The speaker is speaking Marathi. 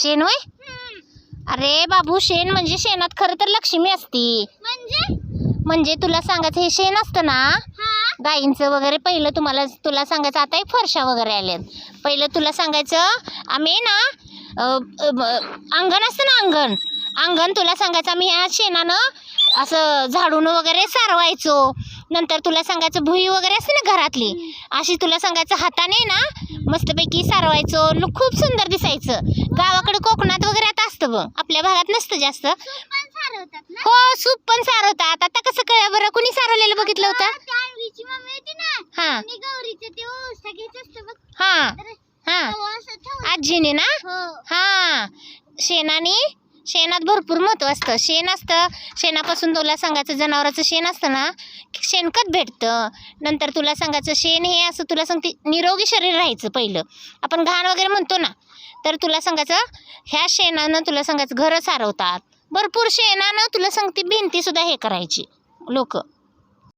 शेण होय? अरे बाबू शेण म्हणजे शेणात खरं तर लक्ष्मी असती. म्हणजे? म्हणजे तुला सांगायचं हे शेण असतं ना गाईंचं वगैरे पहिलं तुम्हाला तुला सांगायचं आता फरशा वगैरे आल्यात. पहिलं तुला सांगायचं आम्ही ना अंगण असतं ना अंगण. अंगण तुला सांगायचं आम्ही ह्या शेणानं असं झाडून वगैरे सारवायचो. नंतर तुला सांगायचं भुई वगैरे असते ना घरातली अशी तुला सांगायचं हाताने ना मस्तपैकी सारवायचो. खूप सुंदर दिसायचं. गावाकडे कोकणात वगैरे आता असतं बघ. आपल्या भागात नसतं जास्त. हो सूप पण सारवतात आता कसं कळलं बरं? कुणी सारवलेलं बघितलं होतं? हा. हा. हा. आजीने ना? हो. हा. शेणाने शेणात भरपूर महत्त्व असतं. शेण असतं. शेणापासून तुला सांगायचं जनावराचं शेण असतं ना शेणखत भेटतं? नंतर तुला सांगायचं शेण हे असं तुला सांगते निरोगी शरीर राहायचं पहिलं. आपण घाण वगैरे म्हणतो ना तर तुला सांगायचं ह्या शेणानं तुला सांगायचं घरं सारवतात. भरपूर शेणानं तुला सांगते भिंतीसुद्धा हे करायची लोक.